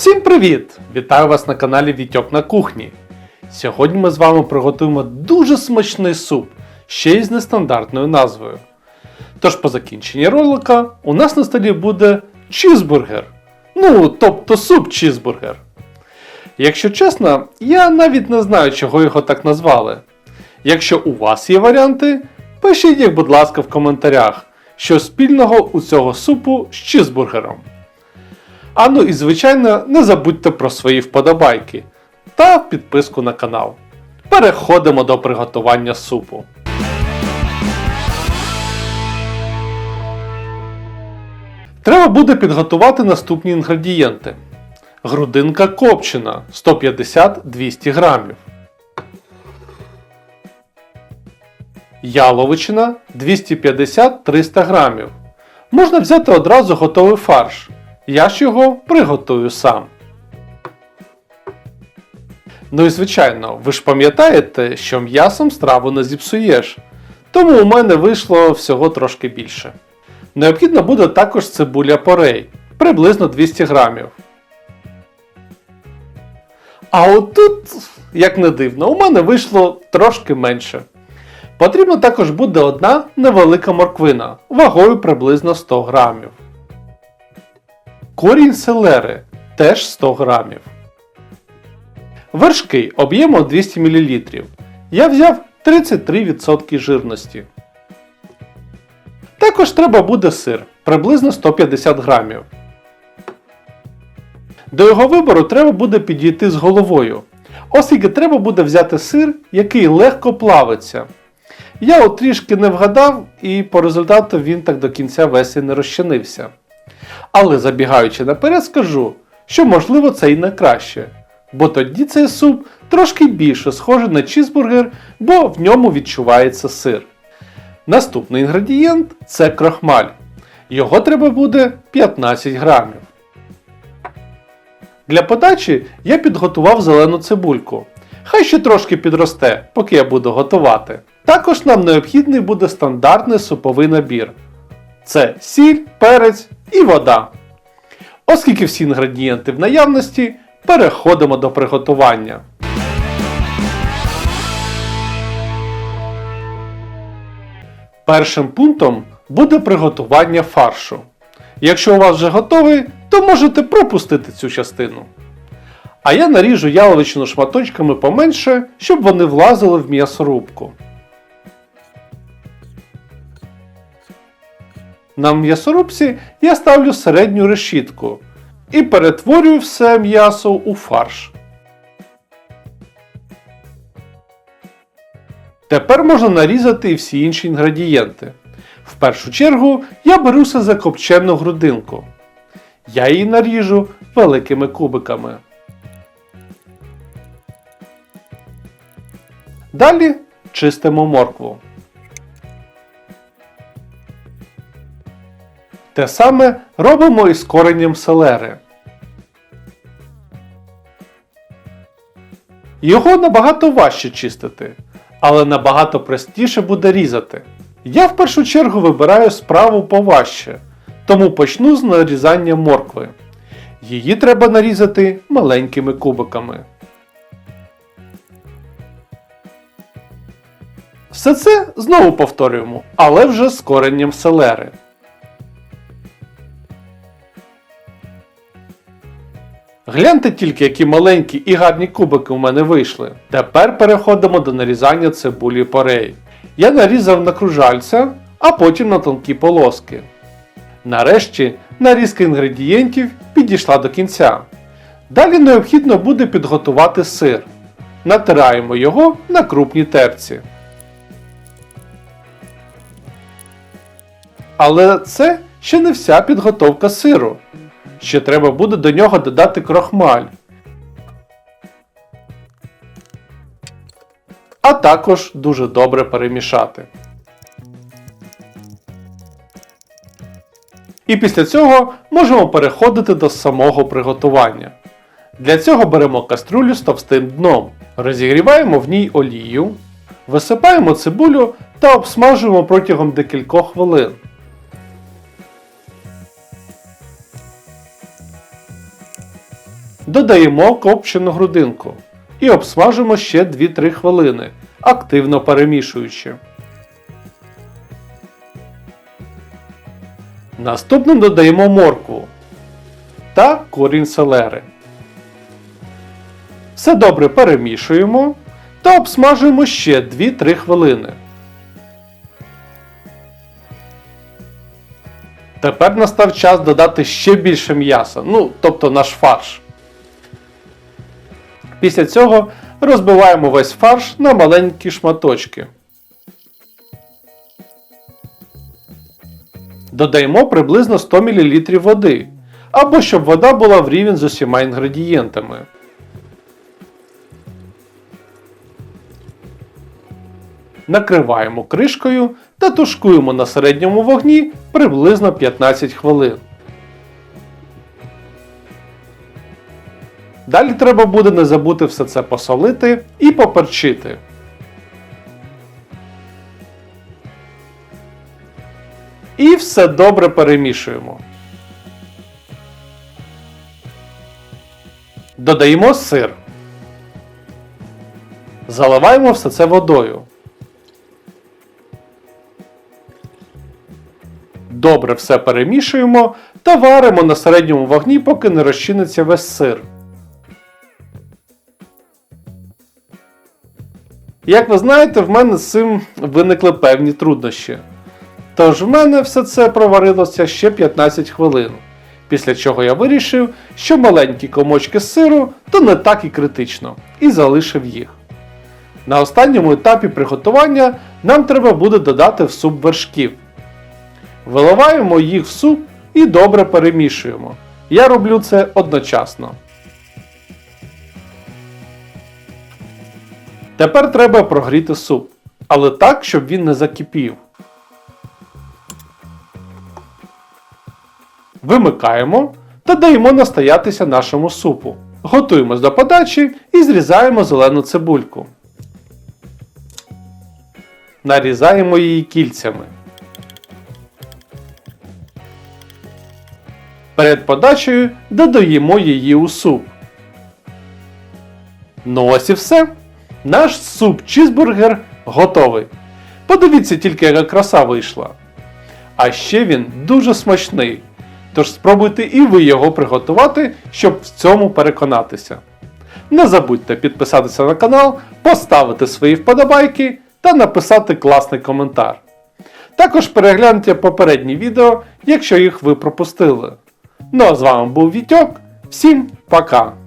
Всім привіт! Вітаю вас на каналі Вітьок на кухні. Сьогодні ми з вами приготуємо дуже смачний суп, ще й з нестандартною назвою. Тож по закінченні ролика у нас на столі буде чізбургер. Ну, тобто суп чізбургер. Якщо чесно, я навіть не знаю, чого його так назвали. Якщо у вас є варіанти, пишіть їх, будь ласка, в коментарях, що спільного у цього супу з чізбургером. А ну і звичайно, не забудьте про свої вподобайки та підписку на канал. Переходимо до приготування супу. Треба буде підготувати наступні інгредієнти. Грудинка копчена 150-200 грамів. Яловичина 250-300 грамів. Можна взяти одразу готовий фарш. Я ж його приготую сам. Ну і звичайно, ви ж пам'ятаєте, що м'ясом страву не зіпсуєш. Тому у мене вийшло всього трошки більше. Необхідно буде також цибуля порей, приблизно 200 грамів. А отут, як не дивно, у мене вийшло трошки менше. Потрібно також буде одна невелика морквина вагою приблизно 100 грамів. Корінь селери теж 100 грамів. Вершки об'ємом 200 мл. Я взяв 33% жирності. Також треба буде сир приблизно 150 грамів. До його вибору треба буде підійти з головою, оскільки треба буде взяти сир, який легко плавиться. Я от трішки не вгадав, і по результату він так до кінця весь і не розчинився. Але забігаючи наперед, скажу, що можливо це і не краще, бо тоді цей суп трошки більше схожий на чізбургер, бо в ньому відчувається сир. Наступний інгредієнт це крохмаль. Його треба буде 15 грамів. Для подачі я підготував зелену цибульку. Хай ще трошки підросте, поки я буду готувати. Також нам необхідний буде стандартний суповий набір. Це сіль, перець і вода. Оскільки всі інгредієнти в наявності, переходимо до приготування. Першим пунктом буде приготування фаршу. Якщо у вас вже готовий, то можете пропустити цю частину. А я наріжу яловичину шматочками поменше, щоб вони влазили в м'ясорубку. На м'ясорубці я ставлю середню решітку і перетворюю все м'ясо у фарш. Тепер можна нарізати і всі інші інгредієнти. В першу чергу я беруся за копчену грудинку. Я її наріжу великими кубиками. Далі чистимо моркву. Те саме робимо із коренням селери. Його набагато важче чистити, але набагато простіше буде різати. Я в першу чергу вибираю справу поважче, тому почну з нарізання моркви. Її треба нарізати маленькими кубиками. Все це знову повторюємо, але вже з коренням селери. Гляньте тільки, які маленькі і гарні кубики у мене вийшли. Тепер переходимо до нарізання цибулі порей. Я нарізав на кружальця, а потім на тонкі полоски. Нарешті нарізка інгредієнтів підійшла до кінця. Далі необхідно буде підготувати сир. Натираємо його на крупній терці. Але це ще не вся підготовка сиру. Ще треба буде до нього додати крохмаль. А також дуже добре перемішати. І після цього можемо переходити до самого приготування. Для цього беремо каструлю з товстим дном, розігріваємо в ній олію, висипаємо цибулю та обсмажуємо протягом декількох хвилин. Додаємо копчену грудинку і обсмажимо ще 2-3 хвилини, активно перемішуючи. Наступним додаємо моркву та корінь селери. Все добре перемішуємо та обсмажуємо ще 2-3 хвилини. Тепер настав час додати ще більше м'яса, ну, тобто наш фарш. Після цього розбиваємо весь фарш на маленькі шматочки. Додаємо приблизно 100 мл води, або щоб вода була в рівень з усіма інгредієнтами. Накриваємо кришкою та тушкуємо на середньому вогні приблизно 15 хвилин. Далі треба буде не забути все це посолити і поперчити. І все добре перемішуємо. Додаємо сир. Заливаємо все це водою. Добре все перемішуємо та варимо на середньому вогні, поки не розчиниться весь сир. Як ви знаєте, в мене з цим виникли певні труднощі. Тож в мене все це проварилося ще 15 хвилин, після чого я вирішив, що маленькі комочки сиру то не так і критично, і залишив їх. На останньому етапі приготування нам треба буде додати в суп вершків. Виливаємо їх в суп і добре перемішуємо. Я роблю це одночасно. Тепер треба прогріти суп, але так, щоб він не закипів. Вимикаємо та даємо настоятися нашому супу. Готуємось до подачі і зрізаємо зелену цибульку. Нарізаємо її кільцями. Перед подачею додаємо її у суп. Ну ось і все. Наш суп чізбургер готовий. Подивіться тільки, яка краса вийшла. А ще він дуже смачний. Тож спробуйте і ви його приготувати, щоб в цьому переконатися. Не забудьте підписатися на канал, поставити свої вподобайки та написати класний коментар. Також перегляньте попередні відео, якщо їх ви пропустили. Ну а з вами був Вітьок. Всім пока!